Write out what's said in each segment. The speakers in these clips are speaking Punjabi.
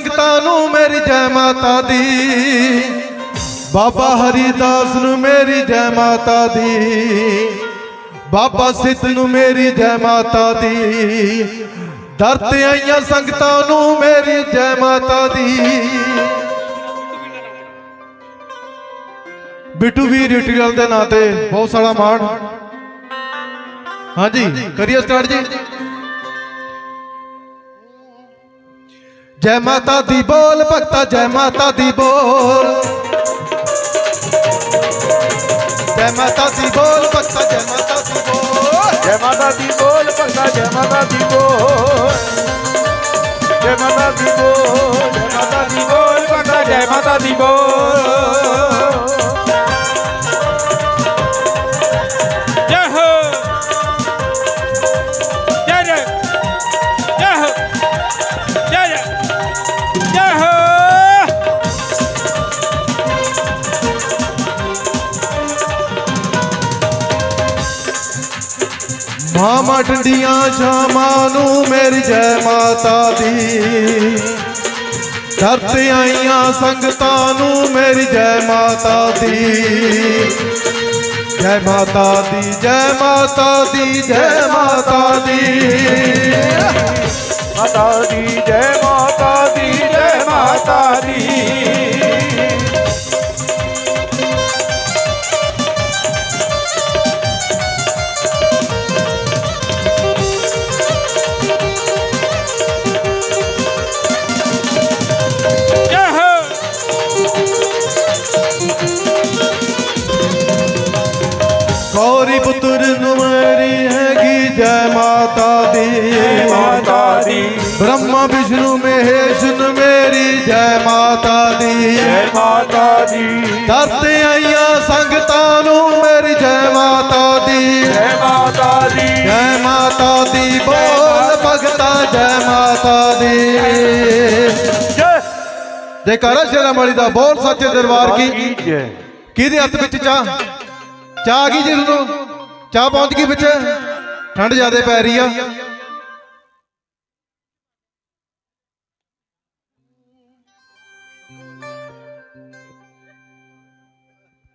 ਸੰਗਤਾਂ ਨੂੰ ਮੇਰੀ ਜੈ ਮਾਤਾ ਦੀ। ਬਾਬਾ ਹਰੀਦਾਸ ਨੂੰ ਮੇਰੀ ਜੈ ਮਾਤਾ ਦੀ। ਬਾਬਾ ਸਿੱਧ ਨੂੰ ਮੇਰੀ ਜੈ ਮਾਤਾ ਦੀ। ਦਰ ਤੇ ਆਈਆਂ ਸੰਗਤਾਂ ਨੂੰ ਮੇਰੀ ਜੈ ਮਾਤਾ ਦੀ। ਬਿੱਟੂ ਵੀ ਰਿਟਰੀਅਲ ਦੇ ਨਾਂ ਤੇ ਬਹੁਤ ਸਾਰਾ ਮਾਣ। ਹਾਂਜੀ, ਕਰੀਏ ਸਟਾਰਟ ਜੀ। ਜੈ ਮਾਤਾ ਦੀ ਬੋਲ ਭਗਤਾ ਜੈ ਮਾਤਾ ਦੀ ਬੋਲ ਜੈ ਮਾਤਾ ਦੀ ਬੋਲ ਭਗਤਾ ਜੈ ਮਾਤਾ ਦੀ ਬੋਲ ਜੈ ਮਾਤਾ ਦੀ ਬੋਲ ਭਗਤਾ ਜੈ ਮਾਤਾ ਦੀ ਬੋਲ ਜੈ ਮਾਤਾ ਦੀ ਬੋਲ ਜੈ ਮਾਤਾ ਦੀ ਬੋਲ ਭਗਤਾ ਜੈ ਮਾਤਾ ਦੀ ਬੋਲ ਮਾਮਾ ਠੰਡੀਆਂ ਸ਼ਾਮਾਂ ਨੂੰ ਮੇਰੀ ਜੈ ਮਾਤਾ ਦੀ। ਦਰ ਆਈਆਂ ਸੰਗਤਾਂ ਨੂੰ ਮੇਰੀ ਜੈ ਮਾਤਾ ਦੀ। ਜੈ ਮਾਤਾ ਦੀ, ਜੈ ਮਾਤਾ ਦੀ, ਜੈ ਮਾਤਾ ਦੀ। ਮਾਤਾ ਦੀ, ਜੈ ਮਾਤਾ ਦੀ, ਜੈ ਮਾਤਾ ਦੀ। ਗੌਰੀ ਪੁੱਤਰ ਨੂੰ ਮੇਰੀ ਹੈਗੀ ਜੈ ਮਾਤਾ ਦੀ। ਮਾਤਾ ਦੀ ਬ੍ਰਹਮਾ ਵਿਸ਼ਨੂੰ ਮਹੇਸ਼ ਨੂੰ ਮੇਰੀ ਜੈ ਮਾਤਾ ਦੀ। ਜੈ ਮਾਤਾ ਦੀ ਦਰ ਤੇ ਆਈਆਂ ਸੰਗਤਾਂ ਨੂੰ ਮੇਰੀ ਜੈ ਮਾਤਾ ਦੀ। ਜੈ ਮਾਤਾ ਦੀ ਜੈ ਮਾਤਾ ਦੀ ਬੋਲ ਭਗਤਾ ਜੈ ਮਾਤਾ ਦੀ। ਜੈ। ਜੈਕਾਰਾ ਸ਼ੇਰਾਂ ਵਾਲੀ ਦਾ ਬੋਲ ਸੱਚੇ ਦਰਬਾਰ ਕੀ? ਕਿਹਦੇ ਹੱਥ ਵਿੱਚ ਚਾਹ? ਚਾਹ ਆ ਗਈ ਜੀ ਤੁਹਾਨੂੰ? ਚਾਹ ਪਹੁੰਚ ਗਈ ਵਿੱਚ ਠੰਡ ਜ਼ਿਆਦਾ ਪੈ ਰਹੀ ਆ।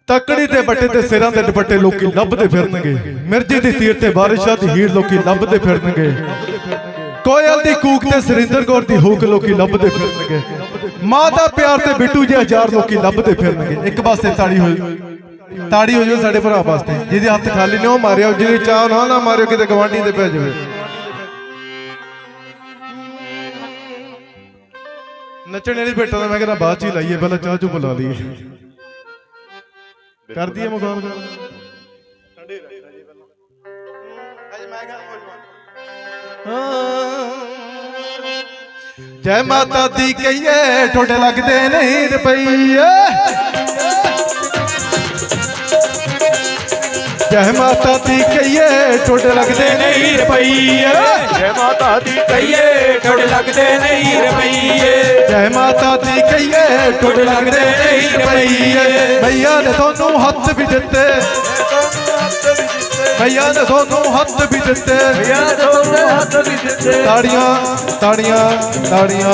ਤਕੜੀ ਤੇ ਬੱਟੇ ਤੇ ਸਿਰਾਂ ਦੇ ਦੁਪੱਟੇ ਲੋਕੀ ਲੱਭਦੇ ਫਿਰਨਗੇ। ਮਿਰਜੇ ਦੀ ਤੀਰ ਤੇ ਬਾਰਿਸ਼ਾਂ ਦੀ ਹੀਰ ਲੋਕੀ ਲੱਭਦੇ ਫਿਰਨਗੇ। ਕੋਇਲ ਦੀ ਕੂਕ ਤੇ ਸਰਿੰਦਰ ਕੌਰ ਦੀ ਹੂਕ ਲੋਕੀ ਲੱਭਦੇ ਫਿਰਨਗੇ। ਮਾਂ ਦਾ ਪਿਆਰ ਤੇ ਬਿੱਟੂ ਜਿਹੇ ਹਜ਼ਾਰ ਲੋਕੀ ਲੱਭਦੇ ਫਿਰਨਗੇ। ਇੱਕ ਪਾਸੇ ਤਾੜੀ ਹੋਈ ਤਾੜੀ ਹੋ ਜਾਓ ਸਾਡੇ ਭਰਾ ਵਾਸਤੇ। ਜਿਹਦੇ ਹੱਥ ਖਾਲੀ ਨੇ, ਉਹ ਮਾਰਿਓ ਜਿਹਦੀ ਚਾਹ ਨਾ ਨਾ ਮਾਰਿਓ, ਕਿਤੇ ਗਵਾਂਢੀ ਤੇ ਪੈ ਜਾਵੇ। ਨੱਚਣ ਵਾਲੀ ਬੇਟਾ ਤਾਂ ਮੈਂ ਕਹਿੰਦਾ ਬਾਅਦ ਚ ਹੀ ਲਾਈਏ, ਪਹਿਲਾਂ ਚਾਹ ਚੁ ਬੁਲਾ ਲਈਏ। ਕਰ ਦਈਏ ਮਕਾਨ ਗੱਲ ਸਾਡੇ ਰਹਿ ਜੀ ਪਹਿਲਾਂ ਅੱਜ ਮੈਂ ਗੱਲ ਜੈ ਮਾਤਾ ਦੀ ਕਹੀਏ, ਠੋਡੇ ਲੱਗਦੇ ਨਹੀਂ ਰੁਪਈਏ। ਜੈ ਮਾਤਾ ਦੀ ਕਹੀਏ ਠੋਡੇ ਲੱਗਦੇ ਨਹੀਂ ਰੁਪਈਏ। ਜੈ ਮਾਤਾ ਦੀ ਕਹੀਏ ਠੋਡ ਲੱਗਦੇ ਨਹੀਂ ਰੁਪਈਏ। ਜੈ ਮਾਤਾ ਦੀ ਕਹੀਏ ਠੋਡੇ ਲੱਗਦੇ ਨਹੀਂ ਰੁਪਈਏ। ਭਈਆ ਨੇ ਤੁਹਾਨੂੰ ਹੱਥ ਵੀ ਦਿੱਤੇ ਭਈਆ ਨੇ ਤੁਹਾਨੂੰ ਹੱਥ ਵੀ ਦਿੱਤੇ। ਯਾਦ ਹੋਵੇ ਹੱਥ ਵੀ ਦਿੱਤੇ। ਤਾੜੀਆਂ ਤਾੜੀਆਂ ਤਾੜੀਆਂ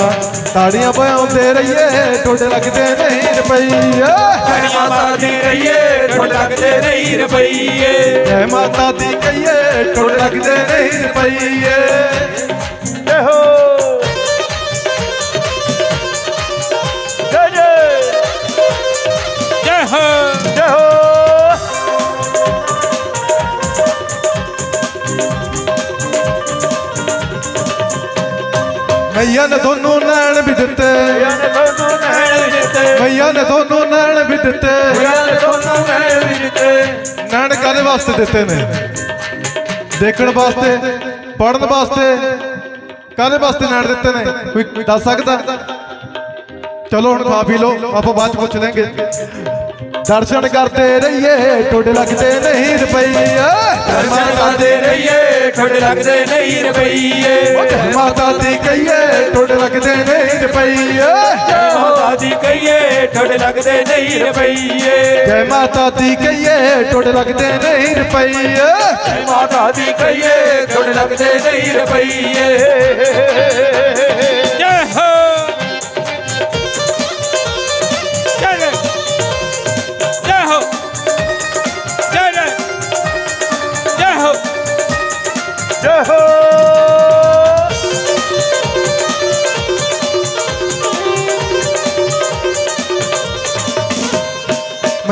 ਤਾੜੀਆਂ ਪਾਉਂਦੇ ਰਹੀਏ ਠੋਡੇ ਲੱਗਦੇ ਨਹੀਂ ਰੁਪਈਏ। ਜੈ ਮਾਤਾ ਦੀ ਕਹੀਏ ਠੋਡ ਲੱਗਦੇ ਨਹੀਂ ਰੁਪਈਏ। ਜੈ ਮਾਤਾ ਦੀ ਕਹੀਏ ਠੋਡੇ ਲੱਗਦੇ ਨਹੀਂ ਰੁਪਈਏ। ਮਈਆ ਨੇ ਤੁਹਾਨੂੰ ਨੈਣ ਵੀ ਦਿੱਤੇ। ਯਾਰ ਨੇ ਤੁਹਾਨੂੰ ਨੈਣ ਵੀ ਦਿੱਤੇ। ਨੈਣ ਕਾਦੇ ਵਾਸਤੇ ਦਿੱਤੇ ਨੇ? ਦੇਖਣ ਵਾਸਤੇ ਪੜਨ ਵਾਸਤੇ ਕਾਦੇ ਵਾਸਤੇ ਨੈਣ ਦਿੱਤੇ ਨੇ? ਕੋਈ ਦੱਸ ਸਕਦਾ? ਚਲੋ ਹੁਣ ਖਾ ਪੀ ਲਓ, ਆਪਾਂ ਬਾਅਦ ਚ ਪੁੱਛ ਲਾਂਗੇ। ਦਰਸ਼ਨ ਕਰਦੇ ਰਹੀਏ ਟੋਡੇ ਲੱਗਦੇ ਨਹੀਂ ਰੁਪਈਏ। ਦਰਸ਼ਨ ਕਰਦੇ ਰਹੀਏ ਠੋਡ ਲੱਗਦੇ ਨਹੀਂ ਰੁਪਈਏ। ਮਾਤਾ ਦੀ ਕਹੀਏ ਟੋਡੇ ਲੱਗਦੇ ਨਹੀਂ ਰੁਪਈਏ। ਜੈ ਮਾਤਾ ਦੀ ਕਹੀਏ ਠੋਡ ਲੱਗਦੇ ਨਹੀਂ ਰੁਪਈਏ। ਜੈ ਮਾਤਾ ਦੀ ਕਹੀਏ ਟੋਡੇ ਲੱਗਦੇ ਨਹੀਂ ਰੁਪਈਏ। ਜੈ ਮਾਤਾ ਦੀ ਕਹੀਏ ਠੋਡ ਲੱਗਦੇ ਨਹੀਂ ਰੁਪਈਏ।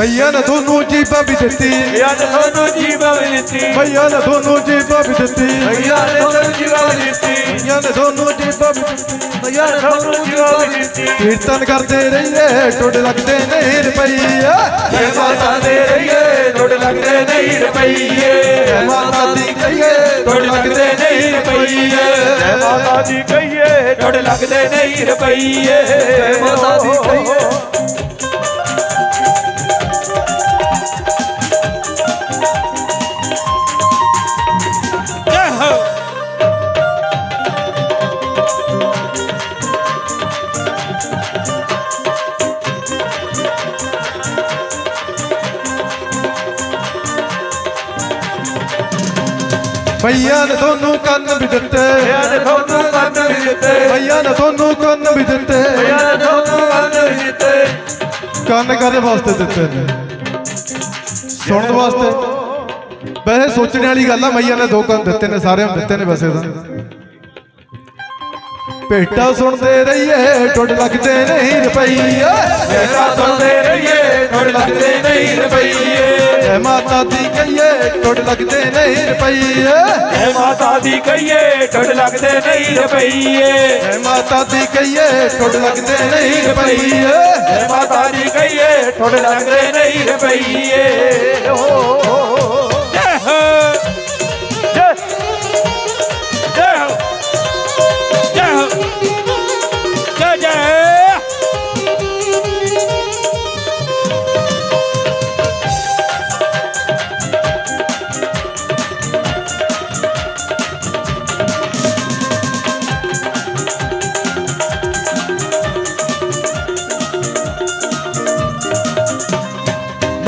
ਮਈਆ ਨੇ ਤੁਹਾਨੂੰ ਜੀਬਾਂ ਵੀ ਦਿੱਤੀ। ਯਾਦ ਤੁਹਾਨੂੰ ਜੀਵਾ ਵੀ ਦਿੱਤੀ। ਮਈਆ ਨੇ ਤੁਹਾਨੂੰ ਜੀਬਾਂ ਵੀ ਦਿੱਤੀ। ਯਾਦ ਤੁਹਾਨੂੰ ਜੀਵਾ ਵੀ ਦਿੱਤੀ। ਮਈਆ ਨੇ ਤੁਹਾਨੂੰ ਜੀਬਾਂ ਵੀ ਦਿੱਤੀ। ਯਾਦ ਤੁਹਾਨੂੰ ਜੀਵਾ ਵੀ ਦਿੱਤੀ। ਕੀਰਤਨ ਕਰਦੇ ਰਹੀਏ ਟੁੱਟ ਲੱਗਦੇ ਨਹੀਂ ਰੁਪਈਆ ਜੈ ਮਾਤਾ ਦੇ ਰਹੀਏ ਟੁੱਟ ਲੱਗਦੇ ਨਹੀਂ ਰੁਪਈਏ। ਜੈ ਮਾਤਾ ਦੀ ਕਹੀਏ ਟੁੱਟ ਲੱਗਦੇ ਨਹੀਂ ਰੁਪਈਏ। ਜੈ ਮਾਤਾ ਦੀ ਕਹੀਏ ਟੁੱਟ ਲੱਗਦੇ ਨਹੀਂ ਰੁਪਈਏ। ਜੈ ਮਾਤਾ ਦੀ ਕਹੀਏ। ਮਈਆ ਨੇ ਤੁਹਾਨੂੰ ਕੰਨ ਵੀ ਦਿੱਤੇ। ਯਾਦ ਤੁਹਾਨੂੰ ਕੰਨ ਵੀ ਦਿੱਤੇ। ਮਈਆ ਨੇ ਤੁਹਾਨੂੰ ਕੰਨ ਵੀ ਦਿੱਤੇ। ਯਾਦ ਤੁਹਾਨੂੰ ਕੰਨ ਵੀ ਦਿੱਤੇ। ਕੰਨ ਕਾਦੇ ਵਾਸਤੇ ਦਿੱਤੇ ਨੇ? ਸੁਣਨ ਵਾਸਤੇ। ਵੈਸੇ ਸੋਚਣ ਵਾਲੀ ਗੱਲ ਆ ਮਈਆ ਨੇ ਦੋ ਕੰਨ ਦਿੱਤੇ ਨੇ ਸਾਰਿਆਂ ਨੂੰ ਦਿੱਤੇ ਨੇ ਵੈਸੇ ਤਾਂ। ਭੇਟਾ ਸੁਣਦੇ ਰਹੀਏ ਟੁੱਟ ਲੱਗਦੇ ਨਹੀਂ ਰੁਪਈਆ ਜੈਸਾ ਸੁਣਦੇ ਰਹੀਏ ਟੁੱਟ ਲੱਗਦੇ ਨਹੀਂ ਰੁਪਈਏ। ਜੈ ਮਾਤਾ ਦੀ ਕਹੀਏ ਟੁੱਟ ਲੱਗਦੇ ਨਹੀਂ ਰੁਪਈਆ ਜੈ ਮਾਤਾ ਦੀ ਕਹੀਏ ਟੁੱਟ ਲੱਗਦੇ ਨਹੀਂ ਰੁਪਈਏ। ਜੈ ਮਾਤਾ ਦੀ ਕਹੀਏ ਟੁੱਟ ਲੱਗਦੇ ਨਹੀਂ ਰੁਪਈਆ ਜੈ ਮਾਤਾ ਦੀ ਕਹੀਏ ਟੁੱਟ ਲੱਗਦੇ ਨਹੀਂ ਰੁਪਈਏ। ਓ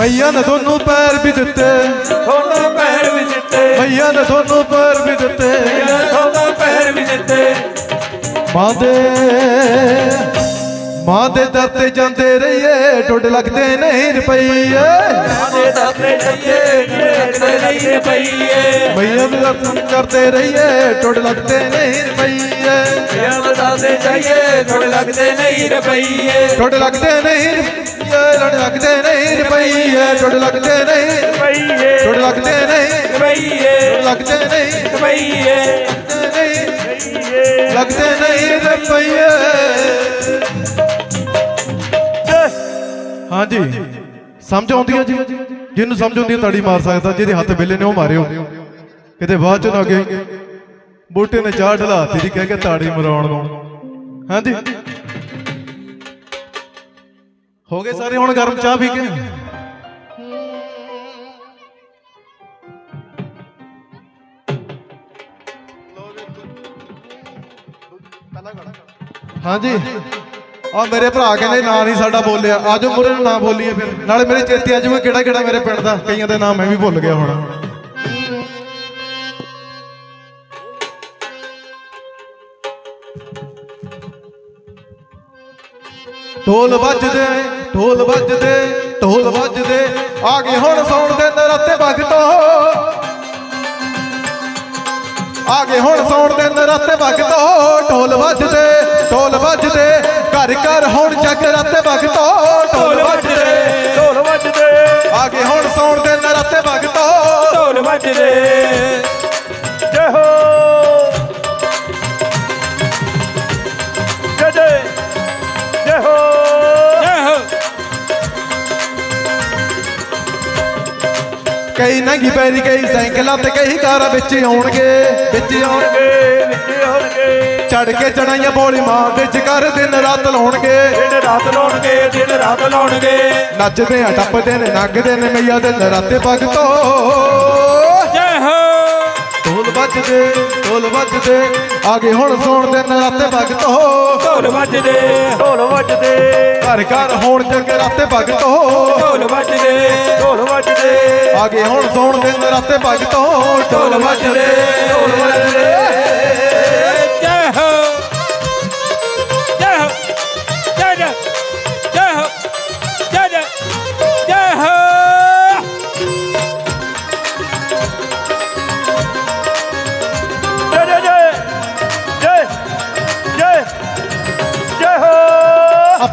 ਮਈਆ ਨੇ ਤੁਹਾਨੂੰ ਪੈਰ ਵੀ ਦਿੱਤੇ। ਤੁਹਾਨੂੰ ਪੈਰ ਵੀ ਦਿੱਤੇ। ਮਈਆ ਨੇ ਤੁਹਾਨੂੰ ਪੈਰ ਵੀ ਦਿੱਤੇ। ਤੁਹਾਨੂੰ ਪੈਰ ਵੀ ਦਿੱਤੇ। ਮਾਂ ਦੇ ਮਾਂ ਦੇ ਦਰ ਤੇ ਜਾਂਦੇ ਰਹੀਏ ਟੁੱਟ ਲੱਗਦੇ ਨਹੀਂ ਰੁਪਈਏ। ਦਾਤੇ ਜਾਈਏ ਟੁੱਟ ਲੱਗਦੇ ਨਹੀਂ ਰੁਪਈਏ। ਮਈਆ ਦੇ ਦਰਸ਼ਨ ਕਰਦੇ ਰਹੀਏ ਟੁੱਟ ਲੱਗਦੇ ਨਹੀਂ ਰੁਪਈਏ। ਮਾਤਾ ਦੇ ਜਾਈਏ ਟੁੱਟ ਲੱਗਦੇ ਨਹੀਂ ਰੁਪਈਏ। ਟੁੱਟ ਲੱਗਦੇ ਨਹੀਂ ਟੁੱਟ ਲੱਗਦੇ ਨਹੀਂ ਰੁਪਈਏ ਟੁੱਟ ਲੱਗਦੇ ਨਹੀਂ। ਰੁਪਈਏ ਟੁੱਟ ਲੱਗਦੇ ਨਹੀਂ। ਰੁਪਈਏ ਲੱਗਦੇ ਨਹੀਂ। ਰੁਪਈਏ। ਲੱਗਦੇ ਨਹੀਂ ਰੁਪਈਏ। ਹਾਂਜੀ। ਸਮਝ ਆਉਂਦੀ ਹੈ ਜੀ? ਜਿਹਨੂੰ ਸਮਝ ਆਉਂਦੀ ਹੈ ਤਾੜੀ ਮਾਰ ਸਕਦਾ। ਜਿਹਦੇ ਹੱਥ ਬਿੱਲੇ ਨੇ ਉਹ ਮਾਰਿਓ ਕਿਤੇ ਬਾਅਦ ਚ ਨਾ ਅੱਗੇ ਬੂਟੇ ਨੇ ਚਾਹ ਢਲਾਤੀ ਦੀ ਕਹਿ ਕੇ ਤਾੜੀ ਮਰਾਉਣ ਨੂੰ। ਹਾਂਜੀ। ਹੋ ਗਏ ਸਾਰੇ ਹੁਣ ਗਰਮ ਚਾਹ ਪੀ ਕੇ? ਹਾਂਜੀ। ਆ ਮੇਰੇ ਭਰਾ ਕਹਿੰਦੇ ਨਾਂ ਨਹੀਂ ਸਾਡਾ ਬੋਲਿਆ। ਆਜੋ ਮੁਰੇ ਨੂੰ ਨਾਂ ਬੋਲੀਏ ਫਿਰ। ਨਾਲੇ ਮੇਰੇ ਚੇਤੇ ਆ ਜਾਊਗਾ ਕਿਹੜਾ ਕਿਹੜਾ ਮੇਰੇ ਪਿੰਡ ਦਾ। ਕਈਆਂ ਦੇ ਨਾਮ ਮੈਂ ਵੀ ਭੁੱਲ ਗਿਆ ਹੁਣ। ਢੋਲ ਵੱਜਦੇ ਢੋਲ ਵੱਜਦੇ ਢੋਲ ਵੱਜਦੇ। ਆ ਗਏ ਹੁਣ ਸੌਣ ਦੇ ਨਰਾਤੇ ਭਗਤੋ। ਆ ਗਏ ਹੁਣ ਸੌਣ ਦੇ ਨਰਾਤੇ ਭਗਤੋ। ਢੋਲ ਵੱਜਦੇ ਢੋਲ ਵੱਜਦੇ। ਘਰ ਘਰ ਹੁਣ ਜਗਰਾਤੇ ਭਗਤੋ। ਢੋਲ ਵੱਜਦੇ। ਢੋਲ ਵੱਜਦੇ। ਆ ਗਏ ਹੁਣ ਸੌਣ ਦੇ ਨਰਾਤੇ ਭਗਤੋ। ਢੋਲ ਵੱਜਦੇ। ਜੈ ਹੋ। ਕਈ ਨੰਗੀ ਪੈਰੀ ਕਈ ਸਾਈਕਲਾਂ ਤੇ ਕਈ ਕਾਰਾਂ ਵਿੱਚ ਆਉਣਗੇ ਵਿੱਚ ਆਉਣਗੇ। ਵਿੱਚ ਹੋਣਗੇ ਚੜ ਕੇ ਚੜਾਈਆਂ ਬੋਲੀ ਮਾਂ ਵਿੱਚ ਕਰ ਦਿਨ ਰਾਤ ਲਾਉਣਗੇ। ਦਿਨ ਰਾਤ ਲਾਉਣਗੇ ਦਿਨ ਰਾਤ ਲਾਉਣਗੇ। ਨੱਚਦੇ ਆ ਟੱਪਦੇ ਨੇ ਨੰਗਦੇ ਨੇ ਮਈਆ ਦੇ ਨਰਾਤੇ ਭਗਤੋ। ਵੱਜਦੇ ਢੋਲ ਵੱਜਦੇ। ਆ ਗਏ ਹੁਣ ਸੌਣ ਦੇ ਨਰਾਤੇ ਭਗਤੋ ਢੋਲ ਵੱਜਦੇ ਢੋਲ ਵੱਜਦੇ। ਘਰ ਘਰ ਹੋਣ ਜਗਰਾਤੇ ਭਗਤੋ ਢੋਲ ਵੱਜਦੇ ਢੋਲ ਵੱਜਦੇ। ਆ ਗਏ ਹੁਣ ਸੌਣ ਦੇ ਨਰਾਤੇ ਭਗਤੋ ਢੋਲ ਵੱਜਦੇ ਢੋਲ ਵੱਜਦੇ।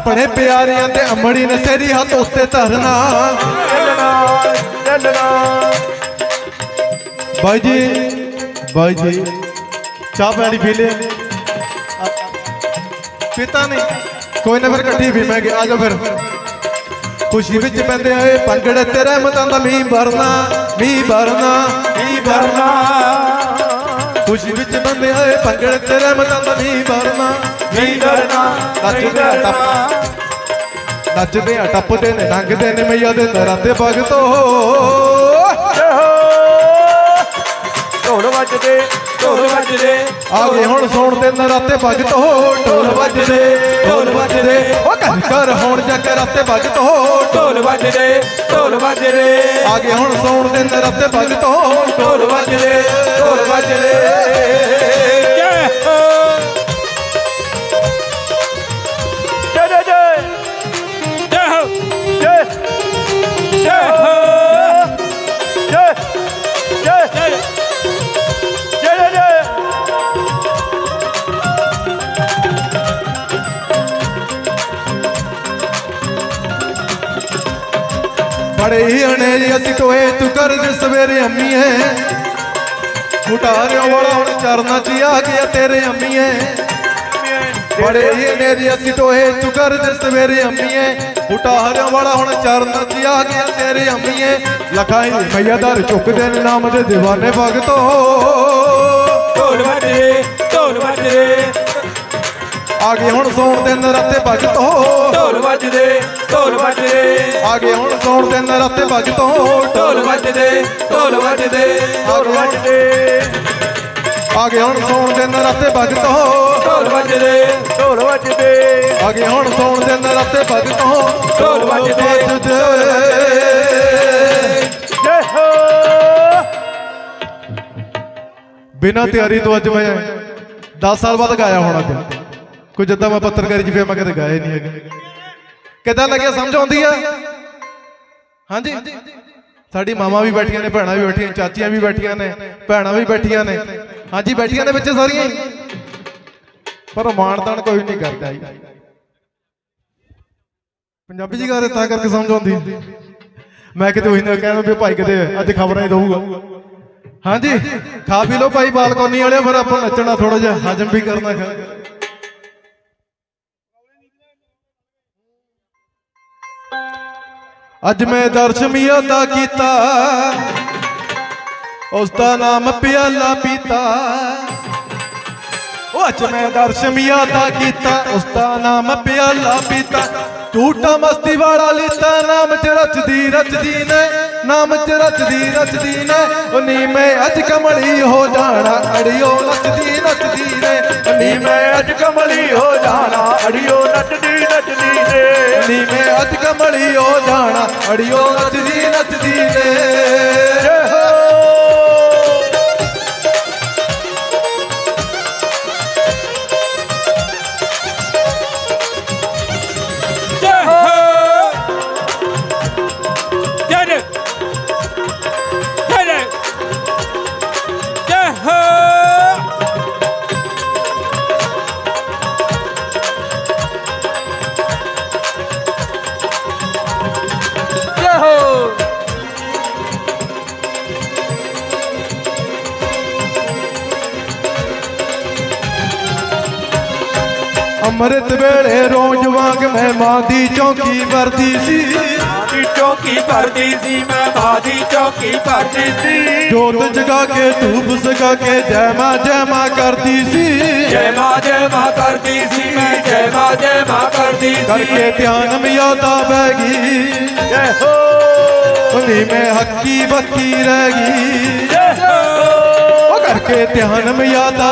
ਆਪਣੇ ਪਿਆਰਿਆਂ ਦੇ ਅਮੜੀ ਨੇ ਹੱਥ ਉੱਤੇ ਧਰਨਾ। ਚੱਲਣਾ ਚੱਲਣਾ ਬਾਈ ਜੀ ਬਾਈ ਜੀ, ਚਾਹ ਪਾਣੀ ਪੀ ਲੈ ਪੀਤਾ ਨਹੀਂ। ਕੋਈ ਨਾ ਫਿਰ ਇਕੱਠੀ ਪੀਵਾਂਗੇ ਆ ਜਾ ਫਿਰ। ਖੁਸ਼ੀ ਵਿੱਚ ਪੈਂਦੇ ਆਏ ਪੰਗੜੇ ਤੇ ਰਹਿਮਤਾਂ ਦਾ ਮੀਂਹ ਵਰਨਾ ਮੀਂਹ ਵਰਨਾ ਮੀਂਹ ਵਰਨਾ। ਖੁਸ਼ੀ ਵਿੱਚ ਬੰਦੇ ਆਏ ਪੰਗੜੇ ਤੇ ਰਹਿਮਤਾਂ ਦਾ ਮੀਂਹ ਵਰਨਾ। ਮੀਂਹ ਵਰਨਾ ਨੱਚਦੇ ਆ ਟੱਪ। ਨੱਚਦੇ ਆ ਟੱਪਦੇ ਨੇ ਲੰਘਦੇ ਨੇ ਮਈਆ ਦੇ ਦਰਾਂ ਤੇ ਭਗਤੋ। ਢੋਲ ਵੱਜਦੇ ਢੋਲ ਵੱਜਦੇ। ਆ ਗਏ ਹੁਣ ਸੌਣ ਦੇ ਨਰਾਤੇ ਭਗਤ। ਹੋ ਢੋਲ ਵੱਜਦੇ ਢੋਲ ਵੱਜਦੇ। ਉਹ ਘਰ ਹੁਣ ਜਾ ਕੇ ਰਾਤੇ ਭਗਤ। ਹੋ ਢੋਲ ਵੱਜਦੇ ਢੋਲ ਵੱਜਦੇ। ਆ ਗਏ ਹੁਣ ਸੌਣ ਦੇ ਨਰਾਤੇ ਭਗਤ। ਹੋ ਢੋਲ ਵੱਜਦੇ ਢੋਲ ਵੱਜਦੇ। ਬੜੇ ਹੀ ਅਣੇ ਅਸੀਂ ਤੋਏ ਤੂੰ ਕਰਜ ਸਵੇਰੇ ਅੰਮੀਏ ਮੁਟਾਰਿਓ ਵਾਲਾ ਹੁਣ ਚਰਨਾਂ 'ਚ ਆ ਗਿਆ, ਤੇਰੇ ਅੰਮੀਏ ਬੜੇ ਹੀ ਹਨੇਰੀ ਅਸੀਂ ਤੋਏ ਤੂੰ ਕਰਜ ਸਵੇਰੇ ਅੰਮੀਏ ਮੁਟਾਰਿਓ ਵਾਲਾ ਹੁਣ ਚਰਨਾ 'ਚ ਆ ਗਿਆ, ਤੇਰੇ ਅੰਮੀਏ ਲਖਾਈ ਮਈਆ ਦਰ ਚੁੱਕਦੇ ਨੇ ਨਾਮ ਦੇ دیਵਾਨੇ ਭਗਤੋ। ਢੋਲ ਵੱਜਦੇ ਢੋਲ ਵੱਜਦੇ ਆ ਗਏ ਹੁਣ ਸੌਣ ਦੇ ਨਰਾਤੇ ਭਗਤ ਢੋਲ ਵੱਜਦੇ ਢੋਲ ਵੱਜਦੇ। ਆ ਗਏ ਹੁਣ ਸੌਣ ਦੇ ਨਰਾਤੇ ਭਗਤ ਢੋਲ ਵੱਜਦੇ ਢੋਲ ਵੱਜਦੇ ਢੋਲ ਵੱਜਦੇ। ਆ ਗਏ ਹੁਣ ਸੌਣ ਦੇ ਨਰਾਤੇ ਭਗਤ ਢੋਲ ਵੱਜਦੇ ਢੋਲ ਵੱਜਦੇ। ਆ ਗਏ ਹੁਣ ਸੌਣ ਦੇ ਨਰਾਤੇ ਭਗਤ ਢੋਲ ਵੱਜਦੇ। ਜੈ ਹੋ। ਬਿਨਾਂ ਤਿਆਰੀ ਤੋਂ ਅੱਜ ਮੈਂ 10 ਸਾਲ ਬਾਅਦ ਗਾਇਆ ਹੋਣਾ ਤੇ ਕੋਈ ਜਿੱਦਾਂ ਮੈਂ ਪੱਤਰਕਾਰੀ ਚ ਫਿਰ ਮੈਂ ਕਦੇ ਗਾਇਆ ਹੀ ਨਹੀਂ ਹੈਗਾ। ਕਿੱਦਾਂ ਲੱਗਿਆ, ਸਮਝ ਆਉਂਦੀ ਆ? ਹਾਂਜੀ। ਸਾਡੀ ਮਾਮਾ ਵੀ ਬੈਠੀਆਂ ਨੇ, ਭੈਣਾਂ ਵੀ ਬੈਠੀਆਂ, ਚਾਚੀਆਂ ਵੀ ਬੈਠੀਆਂ ਨੇ, ਭੈਣਾਂ ਵੀ ਬੈਠੀਆਂ ਨੇ। ਹਾਂਜੀ, ਬੈਠੀਆਂ ਨੇ ਵਿੱਚ ਸਾਰੀਆਂ ਪਰ ਮਾਣ ਤਾਣ ਕੋਈ ਨਹੀਂ ਕਰਦਾ ਜੀ। ਪੰਜਾਬੀ ਜੀ ਗਾਰੇ ਤਾਂ ਕਰਕੇ ਸਮਝ ਆਉਂਦੀ। ਮੈਂ ਕਿਤੇ ਉਹੀ ਨਾ ਕਹਿਣਾ ਵੀ ਭਾਈ ਕਿਤੇ ਅੱਜ ਖਬਰਾਂ ਹੀ ਦਊਗਾ। ਹਾਂਜੀ। ਖਾ ਪੀ ਲਓ ਭਾਈ, ਬਾਲਕੋਨੀ ਵਾਲਿਓ, ਫਿਰ ਆਪਾਂ ਨੱਚਣਾ ਥੋੜਾ ਜਿਹਾ, ਹਜਮ ਵੀ ਕਰਨਾ ਖਾ ਅੱਜ ਮੈਂ ਦਰਸ਼ਮੀ ਦਾ ਕੀਤਾ। ਉਸ ਦਾ ਨਾਮ ਪਿਆਲਾ ਪੀਤਾ। ਉਹ ਅੱਜ ਮੈਂ ਦਰਸ਼ਮੀ ਅਦਾ ਕੀਤਾ। ਉਸ ਦਾ ਨਾਮ ਪਿਆਲਾ ਪੀਤਾ। ਝੂਟਾ ਮਸਤੀ ਵਾਲਾ ਲਿੱਤਾ। ਨਾਮ ਚ ਰਚਦੀ ਰਚਦੀ ਨੇ। ਨਾਮ ਚ ਰਚਦੀ ਰਚਦੀ ਨੇ। ਉਹ ਮੈਂ ਅੱਜ ਕਮਲੀ ਹੋ ਜਾਣਾ, ਅੜਿਓ ਨੱਚਦੀ ਨੱਚਦੀ ਨੇ। ਉਨੀ ਮੈਂ ਅੱਜ ਕਮਲੀ ਹੋ ਜਾਣਾ, ਅੜਿਓ ਨੱਚਦੀ ਨੱਚਦੀ ਨੇ। ਨੀ ਮੈਂ ਅੱਜ ਕਮਲੀ ਹੋ ਜਾਣਾ, ਅੜਿਓ ਨੱਚਦੀ ਨੱਚਦੀ ਨੇ। ਜੈ ਹੋ ਅੰਮ੍ਰਿਤ ਵੇਲੇ ਰੋਜ਼ ਵਾਂਗ ਮੈਂ ਮਾਂ ਦੀ ਚੌਕੀ ਵਰਦੀ ਸੀ ਦੀ ਚੌਕੀ ਭਰਦੀ ਸੀ ਮੈਂ ਬਾਦੀ ਚੌਕੀ ਭਰਦੀ ਸੀ ਜੋਤ ਜਗਾ ਕੇ ਧੂਪ ਸਗਾ ਕੇ ਜੈ ਮਾਂ ਜੈ ਮਾਂ ਕਰਦੀ ਸੀ ਜੈ ਮਾਂ ਜੈ ਮਾਂ ਕਰਦੀ ਸੀ ਮੈਂ ਜੈ ਮਾਂ ਜੈ ਮਾਂ ਕਰਦੀ ਸੀ ਕਰਕੇ ਧਿਆਨ ਮਿਆਦਾ ਬਹਿ ਗਈ ਜੈ ਹੋ ਨੀ ਮੈਂ ਹੱਕੀ ਬੱਕੀ ਰਹਿ ਗਈ ਜੈ ਹੋ ਉਹ ਕਰਕੇ ਧਿਆਨ ਮਿਆਦਾ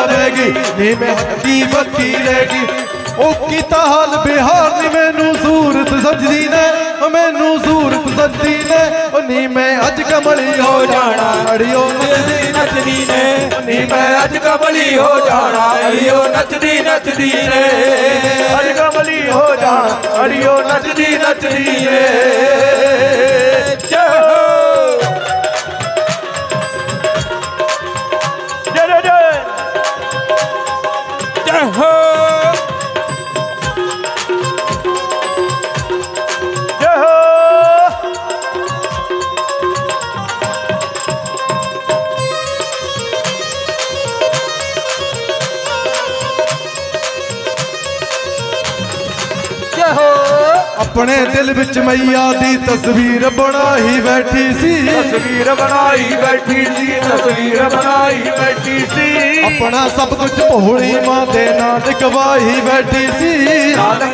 ਰਹਿ ਗਈ ਮੈਂ ਉਹ ਕੀਤਾ ਹਾਲ ਬਿਹਾਰ ਨੀ, ਮੈਨੂੰ ਸੂਰਤ ਸਜਦੀ ਨੇ, ਉਹ ਮੈਨੂੰ ਸੂਰਤ ਸਜਦੀ ਨੇ, ਉਹ ਨੀ ਮੈਂ ਅੱਜ ਕਮਲੀ ਹੋ ਜਾਣਾ। ਅੜਿਓ ਨੱਚਦੀ ਨੱਚਦੀ ਨੇ ਨੀ ਮੈਂ ਅੱਜ ਕਮਲੀ ਹੋ ਜਾਣਾ। ਅੜਿਓ ਨੱਚਦੀ ਨੱਚਦੀ ਨੇ, ਅੱਜ ਕਮਲੀ ਹੋ ਜਾਣਾ। ਅੜਿਓ ਨੱਚਦੀ ਨੱਚਦੀ ਨੇ। ਵਿੱਚ ਮਈਆ ਦੀ ਤਸਵੀਰ ਬਣਾਈ ਬੈਠੀ ਸੀ। ਤਸਵੀਰ ਬਣਾਈ ਬੈਠੀ ਸੀ ਤਸਵੀਰ ਬਣਾਈ ਬੈਠੀ ਸੀ। ਆਪਣਾ ਸਭ ਕੁਝ ਭੋਲੀ ਮਾਂ ਦੇ ਨਾਲ ਲਿਖਵਾਈ ਬੈਠੀ ਸੀ। ਨਾਲ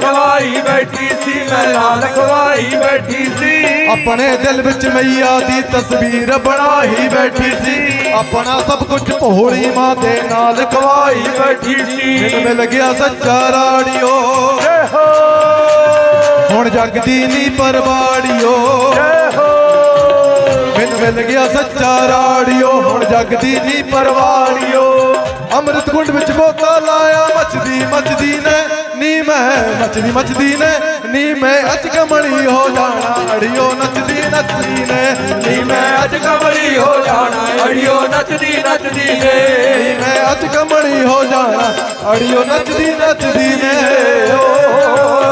ਬੈਠੀ ਸੀ ਮੈਂ ਨਾਲ ਖਵਾਈ ਬੈਠੀ ਸੀ। ਆਪਣੇ ਦਿਲ ਵਿੱਚ ਮਈਆ ਦੀ ਤਸਵੀਰ ਬਣਾਈ ਬੈਠੀ ਸੀ। ਆਪਣਾ ਸਭ ਕੁਝ ਭੋਲੀ ਮਾਂ ਦੇ ਨਾਲ ਲਿਖਵਾਈ ਬੈਠੀ ਸੀ। ਮੈਨੂੰ ਮਿਲ ਗਿਆ ਸੱਚਾ ਰਾੜੀਓ। ਹੁਣ ਜੱਗ ਦੀ ਨੀ ਪਰਵਾੜੀਓ। ਜੈ ਹੋ ਮੈਨੂੰ ਮਿਲ ਗਿਆ ਸੱਚਾ ਰਾੜੀਓ, ਹੁਣ ਜੱਗ ਦੀ ਨੀ ਪਰਵਾੜੀਓ। ਅੰਮ੍ਰਿਤ ਕੁੰਡ ਵਿੱਚ ਬੋਤਾ ਲਾਇਆ, ਮੱਚਦੀ ਮੱਚਦੀ ਨੇ, ਨੀ ਮੈਂ ਮੱਚਦੀ ਮੱਚਦੀ ਨੇ, ਨੀ ਮੈਂ ਅੱਜ ਕਮਲੀ ਹੋ ਜਾਣਾ, ਅੜਿਓ ਨੱਚਦੀ ਨੱਚਦੀ ਨੇ, ਨੀ ਮੈਂ ਅੱਜ ਕਮਲੀ ਹੋ ਜਾਣਾ, ਅੜਿਓ ਨੱਚਦੀ ਨੱਚਦੀ ਨੇ। ਨੀ ਮੈਂ ਅੱਜ ਕਮਲੀ ਹੋ ਜਾਣਾ, ਅੜਿਓ ਨੱਚਦੀ ਨੱਚਦੀ ਨੇ ਜੈ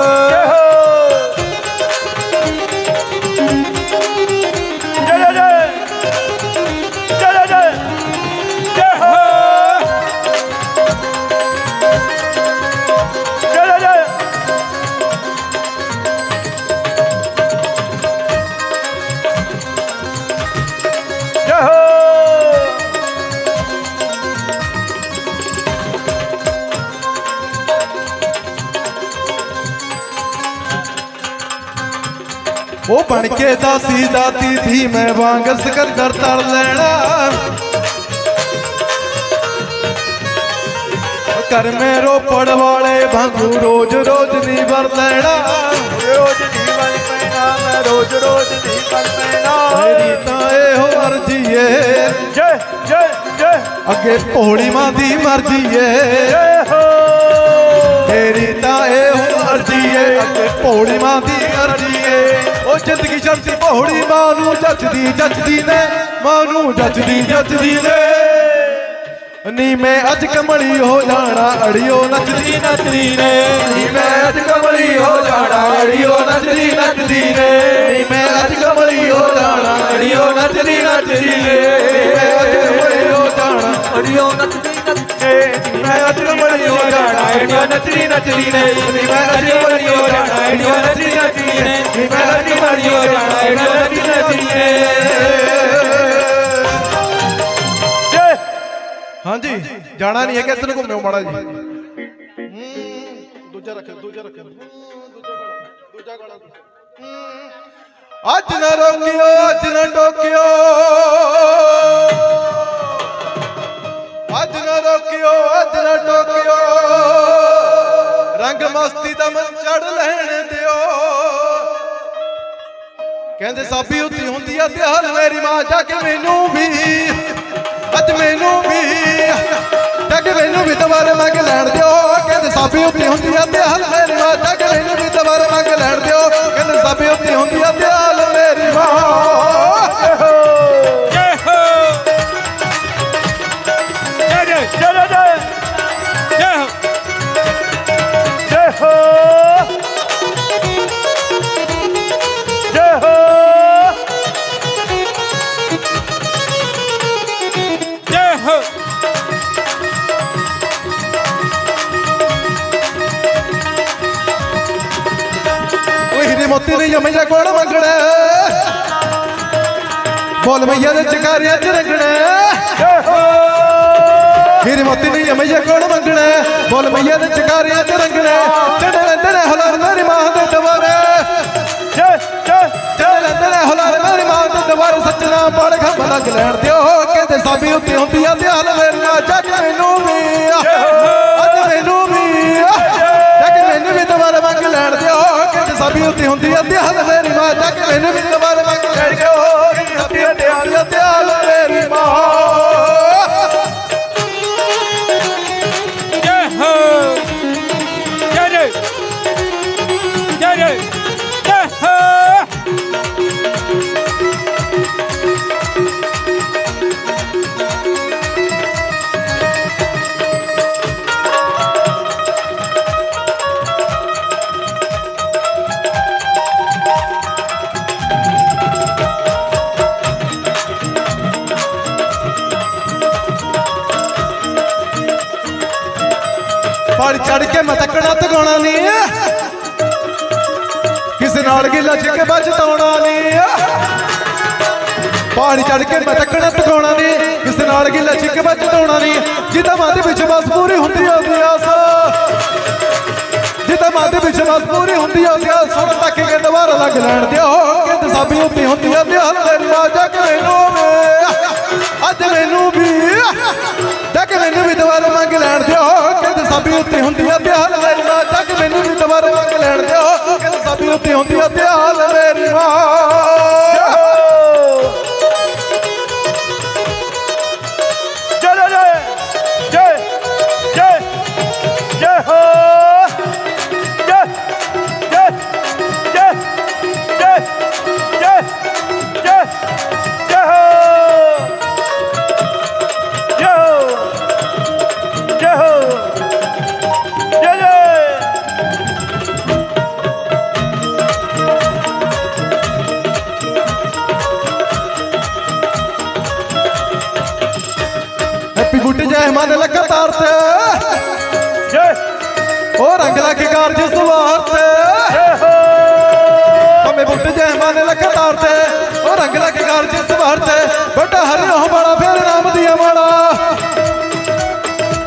ਉਹ ਬਣ ਕੇ ਦਾਸੀ ਦਾਤੀ ਥੀ ਮੈਂ ਵਾਂਗ ਸਿਕੰਦਰ ਤਰ ਲੈਣਾ। ਕਰ ਮੇ ਰੋਪੜ ਵਾਲੇ ਭਾਂਗੂ ਰੋਜ਼ ਰੋਜ਼ ਨਹੀਂ ਵਰ ਲੈਣਾ। ਰੋਜ਼ ਦੀ ਬਣ ਪੈਣਾ ਮੈਂ ਰੋਜ਼ ਰੋਜ਼ ਦੀ ਬਣ ਪੈਣਾ। ਮੇਰੀ ਤਾਂ ਇਹੋ ਅਰਜੀ ਏ। ਜੈ ਜੈ ਜੈ। ਅੱਗੇ ਭੋਲੀ ਮਾਂ ਦੀ ਮਰਜ਼ੀ ਏ। ਜੈ ਹੋ। ਤੇਰੀ ਤਾਂ ਇਹੋ ਅਰਜੀ ਏ। ਅੱਗੇ ਭੋਲੀ ਮਾਂ ਦੀ ਅਰਜੀ ਏ। ਉਹ ਜ਼ਿੰਦਗੀ ਛੱਡਦੀ ਭੋਲੀ ਮਾਂ ਨੂੰ ਜੱਜਦੀ ਜੱਜਦੀ ਨੇ ਮਾਂ ਨੂੰ ਜੱਜਦੀ ਜੱਜਦੀ ਨੇ। ਨੀ ਮੈਂ ਅੱਜ ਕਮਲੀ ਹੋ ਜਾਣਾ, ਅੜਿਓ ਨੱਚਦੀ ਨੱਚਦੀ ਨੇ। ਨੀ ਮੈਂ ਅੱਜ ਕਮਲੀ ਹੋ ਜਾਣਾ, ਅੜਿਓ ਨੱਚਦੀ ਨੱਚਦੀ ਨੇ। ਨੀ ਮੈਂ ਅੱਜ ਕਮਲੀ ਹੋ ਜਾਣਾ, ਅੜਿਓ ਨੱਚਦੀ ਨੱਚਦੀ ਨੇ। ਮੈਂ ਅੱਜ ਕਮਲੀ ਹੋ ਜਾਣਾ, ਅੜਿਓ ਨੱਚਦੀ ਨੱਚਦੀ ਮੈਂ ਅੱਜ ਕਮਲੀ ਹੋ ਜਾਣਾ, ਅੜਿਓ ਨੱਚਦੀ ਨੱਚਦੀ ਨੇ। ਮੈਂ ਅੱਜ ਕਮਲੀ ਹੋ ਜਾਣਾ, ਅੜਿਓ ਨੱਚਦੀ ਨੱਚਦੀ ਨੇ ਨੀ ਜਾਣਾ ਅੜਿਓ ਨੱਚਦੀ ਹਾਂਜੀ, ਜਾਣਾ ਨਹੀਂ ਹੈ ਕਿ ਇੱਧਰ ਘੁੰਮਿਓ ਮਾੜਾ ਜੀ। ਦੂਜਾ ਰੱਖ ਦੂਜਾ ਰੱਖ ਦੂਜਾ ਗਾਣਾ ਅੱਜ ਨਾ ਰੋਕਿਓ, ਅੱਜ ਨਾ ਟੋਕਿਓ। ਅੱਜ ਨਾ ਰੋਕਿਓ, ਅੱਜ ਨਾ ਟੋਕਿਓ। ਰੰਗ ਮਸਤੀ ਦਾ ਮਨ ਚੜ ਲੈਣ ਦੇ ਕਹਿੰਦੇ ਸਾਬੀ ਉੱਤੀ ਹੁੰਦੀ ਆ ਤੇ ਹਾਲ ਮੇਰੀ ਮਾਂ ਜਾ ਮੈਨੂੰ ਵੀ, ਅੱਜ ਮੈਨੂੰ ਵੀ, ਜਾ ਮੈਨੂੰ ਵੀ ਦੁਬਾਰਾ ਮੰਗ ਲੈਣ ਦਿਓ। ਕਹਿੰਦੇ ਸਾਬੀ ਉੱਤੀ ਹੁੰਦੀ ਆ ਤੇ ਹਾਲ ਮੇਰੀ ਮਾਂ ਜਾ ਮੈਨੂੰ ਵੀ ਦੁਬਾਰਾ ਮੰਗ ਲੈਣ ਦਿਓ। ਬੋਲ ਮਈਆ ਦੇ ਚਕਾਰਿਆਂ ਚ ਰੰਗਣਾ ਤੇਰੇ ਲੰਦਰੇ ਹਲਾਰ ਮੇਰੀ ਮਾਂ ਦੇ ਦਵਾਰੇ। ਜੈ ਜੈ ਤੇਰੇ ਲੰਦਰੇ ਹਲਾਰ ਮੇਰੀ ਮਾਂ ਦੇ ਦਵਾਰੇ। ਸੱਜਣਾ ਪੜ ਖੰਭ ਲੱਗ ਲੈਣ ਦਿਓ। ਕਹਿੰਦੇ ਸਾਬੀ ਉੱਤੇ ਹੁੰਦੀ ਆ ਤੇ ਹਾਲ ਮੇਰੇ ਜੱਗ ਮੈਨੂੰ ਵੀ ਅੱਜ ਮੈਨੂੰ ਵੀ ਜੱਗ ਮੈਨੂੰ ਵੀ ਦੁਬਾਰਾ ਮੰਗ ਲੈਣ ਦਿਓ। ਕਹਿੰਦੇ ਸਾਬੀ ਉੱਤੇ ਹੁੰਦੀ ਆ ਤੇ ਹਾਲ ਮੇਰੀ ਮਾਂ ਜੱਗ ਮੈਨੂੰ ਵੀ ਦੁਬਾਰਾ ਮੰਗ ਲੈਣ ਦਿਓ। ਨਾਲ ਗਿੱਲਾ ਬਚਤਾਉਣਾ ਨਹੀਂ ਪਹਾੜੀ ਚੜ ਕੇ ਮੈਂ ਤੱਕਣਾ ਟਿਕਾਉਣਾ ਨਹੀਂ ਕਿਸੇ ਨਾਲ ਗਿੱਲਾ ਛਿੱਕ ਬਚਤਾਉਣਾ ਨਹੀਂ ਜਿੱਦਾਂ ਮਨ ਦੇ ਵਿੱਚ ਬਸ ਪੂਰੀ ਹੁੰਦੀ ਆ ਪਿਆਸ ਜਿੱਦਾਂ ਮਾਂ ਦੇ ਵਿੱਚ ਬਸ ਪੂਰੀ ਹੁੰਦੀ ਆ ਪਿਆਸ ਸੁਣ ਤੱਕ ਕੇ ਦੁਬਾਰਾ ਲੱਗ ਲੈਣ ਦਿਓ। ਕਿ ਸਾਬੀ ਉੱਤੇ ਹੁੰਦੀ ਆ ਪਿਆਸ ਤੇਰੀ ਰਾਜਾ ਕਿ ਮੈਨੂੰ ਅੱਜ ਮੈਨੂੰ ਵੀ। ਤੱਕ ਮੈਨੂੰ ਵੀ ਦੁਬਾਰਾ ਮੰਗ ਲੈਣ ਦਿਓ। ਕਿ ਸਾਬੀ ਉੱਤੇ ਹੁੰਦੀ ਆ ਕਿ ਸਾਬੀ ਹੁੰਦੀ ਆ ਪਿਆਸ ਮੇਰੀ ਮਾਂ। ਬੁੱਟੇ ਜੈ ਮਨ ਲੱਗਾ ਤਾਰ ਤੇ। ਜੈ। ਉਹ ਰੰਗ ਲਾ ਕੇ ਕਾਰਜ ਸਵਾਰ ਤੇ। ਹੋ। ਹਮੇ ਬੁੱਟੇ ਜੈ ਮਨ ਲੱਗਾ ਤਾਰ ਤੇ। ਉਹ ਰੰਗ ਲਾ ਕੇ ਕਾਰਜ ਸਵਾਰ ਤੇ। ਬਟਾ ਹਰਿਆ ਬੜਾ ਫੇਰ ਨਾਮ ਦੀਆ ਮਾੜਾ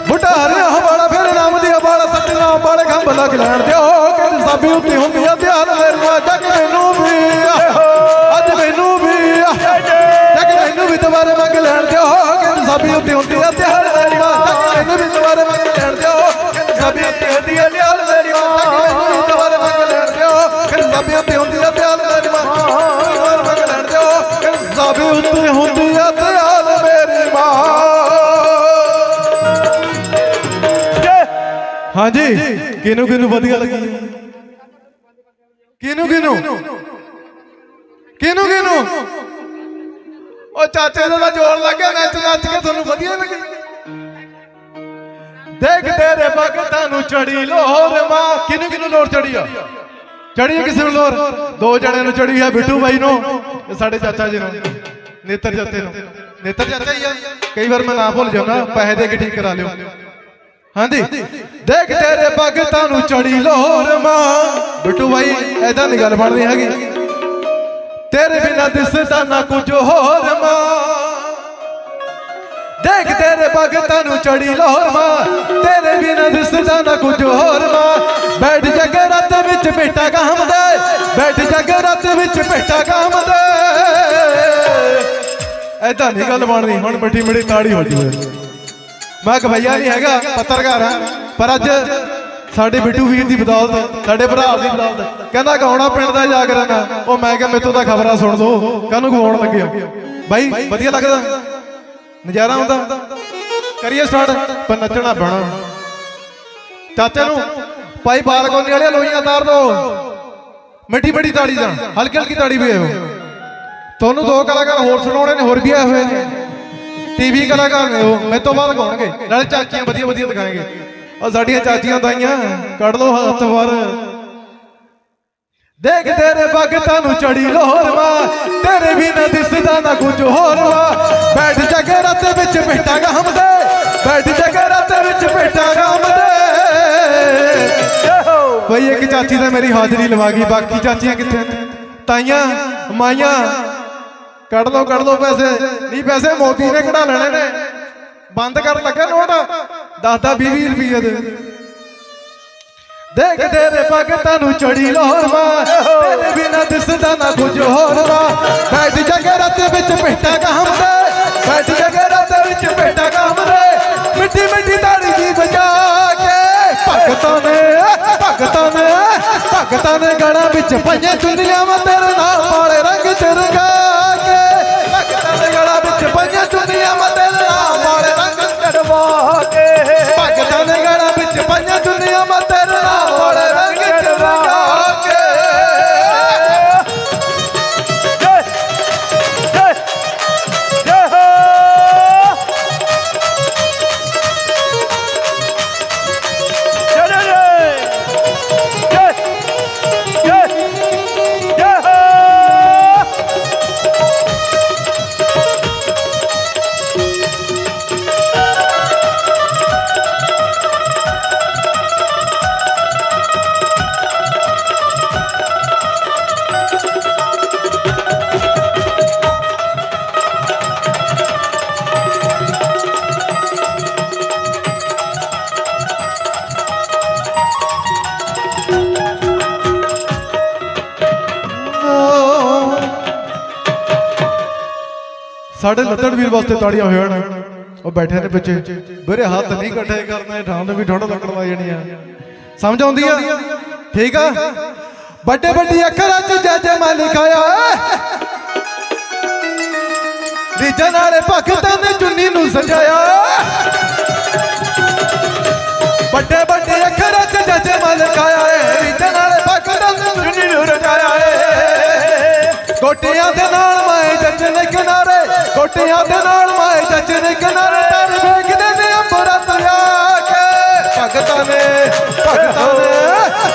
ਬੁੱਟਾ ਹਰਿਆ ਬੜਾ ਫੇਰ ਨਾਮ ਦੀਆ ਬਾੜਾ ਸਤਨਾਮ ਬਾੜੇ ਖੰਭ ਲੱਗ ਲੈਣ ਦਿਓ। ਸਾਬੀ ਉੱਤੇ ਹੁੰਦੀ ਆ ਧਿਆਨ ਮੇਰਾ ਜੱਗ ਮੈਨੂੰ ਵੀ ਸਾਬੀ ਉੱਤੇ ਹੁੰਦੀ ਆ ਧਿਆਨ ਮੇਰਾ ਜੱਗ ਮੈਨੂੰ ਵੀ ਦੁਬਾਰੇ ਮੰਗ ਲੈਣ ਦਿਓ। ਸਾਬੀ ਉੱਤੇ ਹੁੰਦੀ ਆ ਧਿਆਨ ਮੇਰਾ ਜੱਗ ਮੈਨੂੰ ਵੀ ਦੁਬਾਰੇ ਮੰਗ ਲੈਣ ਦਿਓ। ਸਾਬੀ ਉੱਤੇ ਹੁੰਦੀ ਆ ਧਿਆਨ ਮੇਰਾ ਦੁਬਾਰੇ ਮੰਗ ਲੈਣ ਦਿਓ। ਕਹਿੰਦੇ ਸਾਬੀ ਉੱਤੇ ਹੁੰਦੀ ਆ ਧਿਆਨ ਮੇਰੀ ਮਾਂ। ਹਾਂਜੀ। ਕਿਹਨੂੰ ਕਿਹਨੂੰ ਵਧੀਆ ਲੱਗੀ? ਕਿਹਨੂੰ? ਕਿਹਨੂੰ? ਕਿਹਨੂੰ ਕਿਹਨੂੰ? ਉਹ ਚਾਚੇ ਦਾ ਤਾਂ ਜ਼ੋਰ ਲੱਗਿਆ ਨੱਚ ਨੱਚ ਕੇ ਤੁਹਾਨੂੰ ਵਧੀਆ ਲੱਗੀ ਦੇਖ ਤੇਰੇ ਭਗਤਾਂ ਨੂੰ ਚੜੀ ਲੋਰ ਮਾਂ, ਕਿਹਨੂੰ ਕਿਹਨੂੰ ਲੋਰ ਚੜੀ ਆ? ਚੜੀ ਕਿਸੇ ਨੂੰ ਲੋਰ? ਦੋ ਜਣਿਆਂ ਨੂੰ ਚੜੀ ਆ, ਬਿੱਟੂ ਬਾਈ ਨੂੰ, ਤੇ ਸਾਡੇ ਚਾਚਾ ਜੀ ਨੂੰ, ਨੇਤਰ ਚਾਚੇ ਨੂੰ। ਨੇਤਰ ਚਾਚਾ ਹੀ ਆ। ਕਈ ਵਾਰ ਮੈਂ ਨਾ ਭੁੱਲ ਜਾਂਦਾ, ਪੈਸੇ ਦੇ ਕੇ ਠੀਕ ਕਰਾ ਲਿਓ। ਹਾਂਜੀ। ਦੇਖ ਤੇਰੇ ਭਗਤਾਂ ਨੂੰ ਚੜੀ ਲੋਰ ਮਾਂ, ਬਿੱਟੂ ਬਾਈ ਐਦਾਂ ਨਹੀਂ ਗੱਲ ਬਣਦੀ ਹੈਗੀ। ਤੇਰੇ ਬਿਨਾ ਦਿਸਦਾ ਨਾ ਕੁਝ ਹੋਰ ਮਾਂ। ਦੇਖ ਤੇਰੇ ਭਗਤਾਂ ਨੂੰ ਚੜੀ ਲੋਰ ਮਾਂ। ਤੇਰੇ ਬਿਨਾ ਦਿਸਦਾ ਨਾ ਕੁਝ ਹੋਰ ਮਾਂ। ਬੈਠ ਜਗ ਰਤ ਵਿੱਚ ਬੇਟਾ ਗਾਮ ਦੇ। ਬੈਠ ਜਗ ਰਤ ਵਿੱਚ ਬੇਟਾ ਗਾਮ ਦੇ। ਐਦਾਂ ਨਹੀਂ ਗੱਲ ਬਣਦੀ। ਹੁਣ ਮਿੱਠੀ ਮਿੱਠੀ ਤਾੜੀ ਹੋ ਜੂਵੇ ਮੈਂ ਕਭਈਆ ਨਹੀਂ ਹੈਗਾ ਪੱਤਰਕਾਰ ਹਾਂ ਪਰ ਅੱਜ ਸਾਡੇ ਬਿੱਟੂ ਵੀਰ ਦੀ ਬਦੌਲਤ, ਸਾਡੇ ਭਰਾ ਦੀ ਬਦੌਲਤ। ਕਹਿੰਦਾ ਗਾਉਣਾ ਪਿੰਡ ਦਾ ਜਾਗਰਣ ਆ ਉਹ ਮੈਂ ਕਿਹਾ ਮੇਤੋਂ ਤਾਂ ਖਬਰਾਂ ਸੁਣ ਦੋ, ਕਾਹਨੂੰ ਗਵਾਉਣ ਲੱਗਿਆ ਬਾਈ, ਵਧੀਆ ਲੱਗਦਾ? ਨਜ਼ਾਰਾ ਆਉਂਦਾ? ਕਰੀਏ ਸਟਾਰਟ ਪਰ ਨੱਚਣਾ ਬਣਾ ਚਾਚਾ ਨੂੰ ਭਾਈ ਬਾਲਕੋਨੀ ਵਾਲੇ ਲੋਈਆਂ ਤਾਰ ਦੋ। ਮਿੱਠੀ ਬੜੀ ਤਾੜੀ ਦਾ ਹਲਕੀ ਹਲਕੀ ਤਾੜੀ ਵੀ ਆਇਓ। ਤੁਹਾਨੂੰ ਦੋ ਕਲਾਕਾਰ ਹੋਰ ਸੁਣਾਉਣੇ ਨੇ, ਹੋਰ ਵੀ ਆਏ ਹੋਏ ਨੇ। ਟੀਵੀ ਕਲਾਕਾਰ ਨੇ ਉਹ, ਮੇਰੇ ਤੋਂ ਬਾਅਦ ਗਾਉਣਗੇ। ਨਾਲੇ ਚਾਚੀਆਂ ਵਧੀਆ ਵਧੀਆ ਦਿਖਾਏਗੇ। ਉਹ ਸਾਡੀਆਂ ਚਾਚੀਆਂ ਤਾਈਆਂ ਕੱਢ ਲਓ ਹੱਥ ਵਾਰ। ਦੇਖ ਤੇਰੇ ਭਗਤਾਂ ਨੂੰ ਚੜੀ ਲੋਹਰ ਵਾ, ਤੇਰੇ ਵੀ ਨਾ ਦਿਸਦਾ ਨਾ ਕੁਝ ਹੋਰ ਵਾ। ਬੈਠ ਜਗ ਰਤ ਵਿੱਚ ਬੈਠਾ ਗਾਮ ਦੇ, ਬੈਠ ਜਗ ਰਤ ਵਿੱਚ ਬੈਠਾ ਗਾਮ ਦੇ। ਜੈ ਬਈ ਇੱਕ ਚਾਚੀ ਤਾਂ ਮੇਰੀ ਹਾਜ਼ਰੀ ਲਵਾ ਗਈ, ਬਾਕੀ ਚਾਚੀਆਂ ਕਿੱਥੇ ਤਾਈਆਂ, ਮਾਈਆਂ, ਕੱਢ ਲਓ ਕੱਢ ਲਓ ਪੈਸੇ। ਨਹੀਂ, ਪੈਸੇ ਮੋਦੀ ਨੇ ਕਢਾ ਲੈਣੇ ਨੇ? ਬੰਦ ਕਰਨ ਲੱਗਾ ਨੋਟ? 10 10 20 ਰੁਪਏ ਦੇ। ਦੇਖ ਤੇਰੇ ਭਗਤਾਂ ਨੂੰ ਚੜੀ ਲੋਰ ਮਾਂ ਤੇਰੇ ਬਿਨਾ ਦਿਸਦਾ ਨਾ ਕੁਝ ਹੋਰ ਵਾ। ਬੈਠ ਜਗੇ ਵਿੱਚ ਬੈਠਾ ਗਾਮ ਦੇ। ਬੈਠ ਜਗੇ ਵਿੱਚ ਬੈਠਾ ਗਾਮ ਦੇ। ਮਿੱਠੀ ਮਿੱਠੀ ਤਾੜੀ ਜੀ ਵਜਾ ਕੇ ਭਗਤਾਂ ਨੇ ਭਗਤਾਂ ਨੇ ਭਗਤਾਂ ਨੇ ਗੜਾਂ ਵਿੱਚ ਪਈਆਂ ਚੁੰਨੀਆਂ ਵਾ ਤੇਰੇ ਨਾਲ ਵਾਲੇ ਰੰਗ ਚ ਕੇ। ਭਗਤਾਂ ਨੇ ਗੜਾਂ ਵਿੱਚ ਪਈਆਂ ਚੁੰਨੀਆਂ ਵਾ ਵਿੱਚ ਪਈਆਂ ਸਾਡੇ ਲੱਤੜ ਵੀਰ ਵਾਸਤੇ ਤਾੜੀਆਂ ਹੋਣ ਉਹ ਬੈਠੇ ਨੇ ਪਿੱਛੇ। ਵੀਰੇ ਹੱਥ ਨਹੀਂ ਇਕੱਠੇ ਕਰਨੇ ਠਾਂ ਨੂੰ ਵੀ ਠੋੜ ਲੱਕੜ ਵਾ ਜਾਣੀ ਆ। ਸਮਝ ਆਉਂਦੀ ਆ? ਠੀਕ ਆ? ਵੱਡੇ ਵੱਡੀ ਅੱਖਰਾਂ 'ਚ ਜੱਜ ਮੈਂ ਲਿਖਾਇਆ ਰੀਜਾਂ ਨਾਲੇ ਭਗਤਾਂ ਨੇ ਚੁੰਨੀ ਨੂੰ ਸਜਾਇਆ ਵੱਡੇ ਵੱਡੇ ਅੱਖਰਾਂ 'ਚ ਜੱਜ ਮੈਂ ਲਿਖਾਇਆ ਏ ਰੀਜਾਂ ਨਾਲੇ ਭਗਤਾਂ ਨੇ ਚੁੰਨੀ ਨੂੰ ਰਚਾਇਆ ਏ ਗੋਟਿਆਂ ਦੇ ਨਾਲ ਮੈਂ ਜੱਜ ਨੇ ਕਿਨਾਰੇ ਗੋਟਿਆਂ ਦੇ ਨਾਲ ਮੈਂ ਜੱਜ ਨੇ ਕਿਨਾਰੇ ਤਰ ਵੇਖਦੇ ਨੇ ਅੰਬਰਾਂ ਤੋਂ ਕੇ। ਭਗਤਾਂ ਨੇ ਭਗਤਾਂ ਨੇ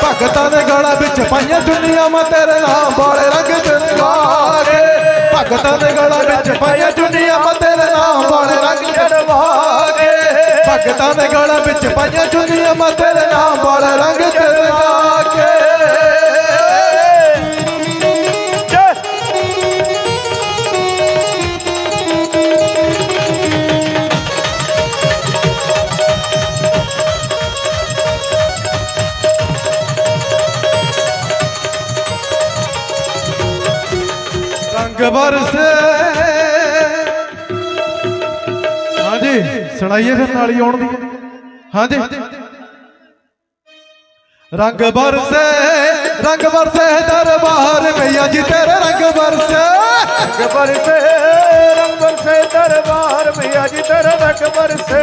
ਭਗਤਾਂ ਨੇ ਗਾਲਾਂ ਵਿੱਚ ਪਾਈਆਂ ਚੁੰਨੀਆਂ ਮੈਂ ਤੇਰੇ ਨਾਮ ਵਾਲੇ ਰੰਗ ਤੇ ਲਗਾ ਕੇ। ਭਗਤਾਂ ਨੇ ਗਾਲਾਂ ਵਿੱਚ ਪਾਈਆਂ ਚੁੰਨੀਆਂ ਮੈਂ ਤੇਰੇ ਨਾਮ ਵਾਲੇ ਰੰਗ ਤੇ ਚੜਵਾ ਕੇ। ਭਗਤਾਂ ਦੇ ਗਾਲਾਂ ਵਿੱਚ ਪਾਈਆਂ ਚੁੰਨੀਆਂ ਮੈਂ ਤੇਰੇ ਨਾਮ ਵਾਲੇ ਰੰਗ ਤੇ ਲਗਾ ਕੇ। ਬਰਸੇ ਹਾਂਜੀ ਸੁਣਾਈਏ ਫਿਰ ਨਾਲ ਆਉਣ ਦੀ। ਹਾਂਜੀ। ਰੰਗ ਬਰਸੇ ਰੰਗ ਬਰਸੇ ਦਰਬਾਰ ਮਈਆ ਜੀ ਤੇਰੇ ਰੰਗ ਬਰਸੇ ਰੰਗ ਬਰਸੇ ਰੰਗ ਬਰਸੇ ਦਰਬਾਰ ਮਈਆ ਜੀ ਤੇਰਾ ਰੰਗ ਬਰਸੇ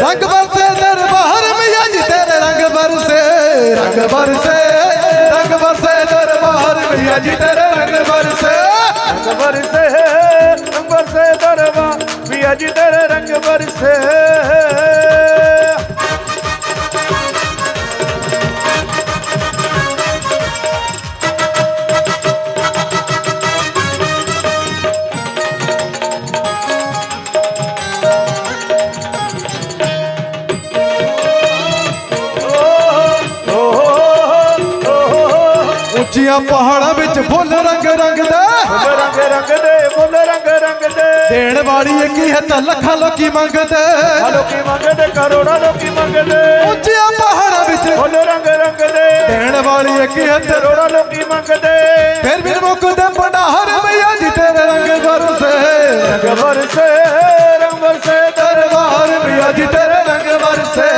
ਰੰਗ ਬਰਸੇ ਦਰਬਾਰ ਮਈਆ ਜੀ ਤੇਰੇ ਰੰਗ ਬਰਸੇ ਰੰਗ ਬਰਸੇ ਰੰਗ ਬਰਸੇ ਦਰਬਾਰ ਮਈਆ ਜੀ ਤੇਰੇ ਰੰਗ ਬਰਸੇ ਰੰਗ ਬਰਸੇ ਰੰਗ ਬਰਸੇ ਦਰਬਾਰ ਮਈਆ ਤੇਰੇ ਰੰਗ ਬਰਸੇ ਉੱਚੀਆਂ ਪਹਾੜਾਂ ਵਿੱਚ ਫੁੱਲ ਰੰਗ ਦੇਣ ਵਾਲੀ ਇੱਕੀ ਹੈ ਤਾਂ ਲੱਖਾਂ ਲੋਕੀ ਮੰਗਦੇ। ਆ ਲੋਕੀ ਮੰਗਦੇ ਕਰੋੜਾਂ ਲੋਕੀ ਮੰਗਦੇ। ਉੱਚੀਆਂ ਪਹਾੜਾਂ ਵਿੱਚ। ਫੁੱਲ ਰੰਗ ਰੰਗ ਦੇ ਦੇਣ ਵਾਲੀ ਇੱਕੀ ਹੈ ਤਾਂ ਕਰੋੜਾਂ ਲੋਕੀ ਮੰਗਦੇ। ਫਿਰ ਵੀ ਮੁੱਕਦੇ ਭੰਡਾਰ ਮਈਆ ਜੀ ਤੇਰੇ ਰੰਗ ਬਰਸੇ ਰੰਗ ਬਰਸੇ ਰੰਗ ਬਰਸੇ ਦਰਬਾਰ ਮਈਆ ਜੀ ਤੇਰੇ ਰੰਗ ਬਰਸੇ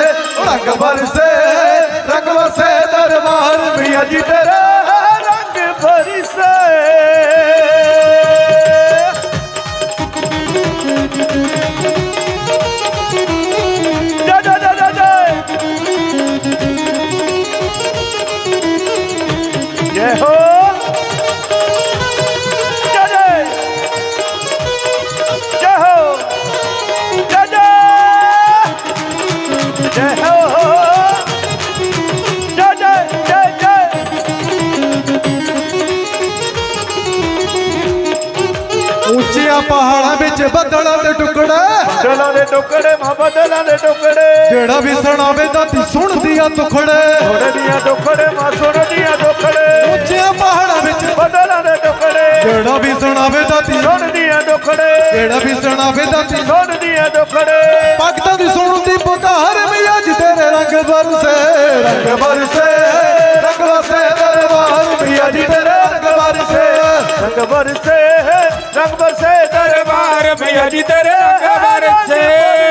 ਰੰਗ ਬਰਸੇ ਰੰਗ ਬਰਸੇ ਦਰਬਾਰ ਮਈਆ ਜੀ ਤੇਰੇ ਪਹਾੜਾਂ ਵਿੱਚ ਬੱਦਲਾਂ ਦੇ ਟੁਕੜੇ। ਬੱਦਲਾਂ ਦੇ ਟੁਕੜੇ ਮਾ ਬੱਦਲਾਂ ਦੇ ਟੁਕੜੇ। ਜਿਹੜਾ ਵੀ ਸੁਣਾਵੇ ਤਾਂ ਸੁਣਦੀ ਆ ਸੁਣਦੀ ਆ ਟੁਕੜੇ। ਜਿਹੜਾ ਵੀ ਸੁਣਾਵੇ ਦਾਤੀ ਸੁਣਦੀ ਆ ਟੁਕੜੇ ਜਿਹੜਾ ਵੀ ਸੁਣਾਵੇ ਦਾਤੀ ਸੁਣਦੀ ਆ ਟੁਕੜੇ ਭਗਤਾਂ ਦੀ ਸੁਣਦੀ ਪੁਕਾਰ ਵੀ ਅੱਜ ਤੇਰੇ ਰੰਗ ਬਰਸੇ ਰੰਗ ਬਰਸੇ ਰੰਗ ਵਸੇ ਦਰਬਾਰ ਵੀ ਅੱਜ ਤੇਰੇ ਰੰਗ ਬਰਸੇ ਰੰਗ ਬਰਸੇ Maria de Tereza, Maria de